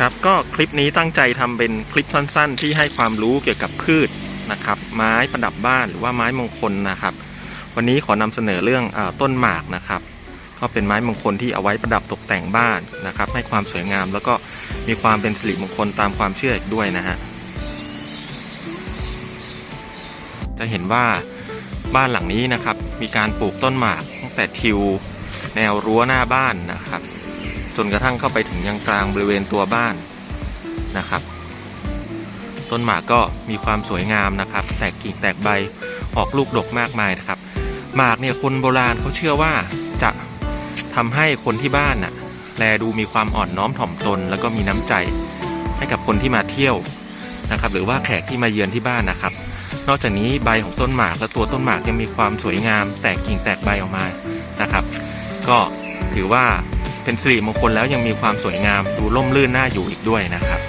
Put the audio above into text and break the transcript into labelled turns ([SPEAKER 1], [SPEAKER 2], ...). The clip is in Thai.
[SPEAKER 1] ครับก็คลิปนี้ตั้งใจทำเป็นคลิปสั้น ๆ ที่ให้ความรู้เกี่ยวกับพืชนะครับ ไม้ประดับบ้านหรือว่าไม้มงคลนะครับ วันนี้ขอนำเสนอเรื่องอต้นหมากนะครับ ก็เป็นไม้มงคลที่เอาไว้ประดับตกแต่งบ้านนะครับ ให้ความสวยงามแล้วก็มีความเป็นสิริมงคลตามความเชื่ออีกด้วยนะฮะจะเห็นว่าบ้านหลังนี้นะครับ มีการปลูกต้นหมากตั้งแต่ทิว แนวรั้วหน้าบ้านนะครับ จนกระทั่งเข้าไปถึงยังกลางบริเวณตัวบ้านนะครับ ต้นหมากก็มีความสวยงามนะครับ แตกกิ่งแตกใบออกลูกดกมากมายนะครับ หมากเนี่ยคนโบราณเขาเชื่อว่าจะทำให้คนที่บ้านน่ะแลดูมีความอ่อนน้อมถ่อมตน แล้วก็มีน้ำใจให้กับคนที่มาเที่ยวนะครับ หรือว่าแขกที่มาเยือนที่บ้านนะครับ นอกจากนี้ใบของต้นหมากและตัวต้นหมากยังมีความสวยงาม แตกกิ่งแตกใบออกมานะครับ ก็ถือว่า เป็นสิริมงคลแล้วยังมีความสวยงามดูร่มรื่นน่าอยู่อีกด้วยนะครับ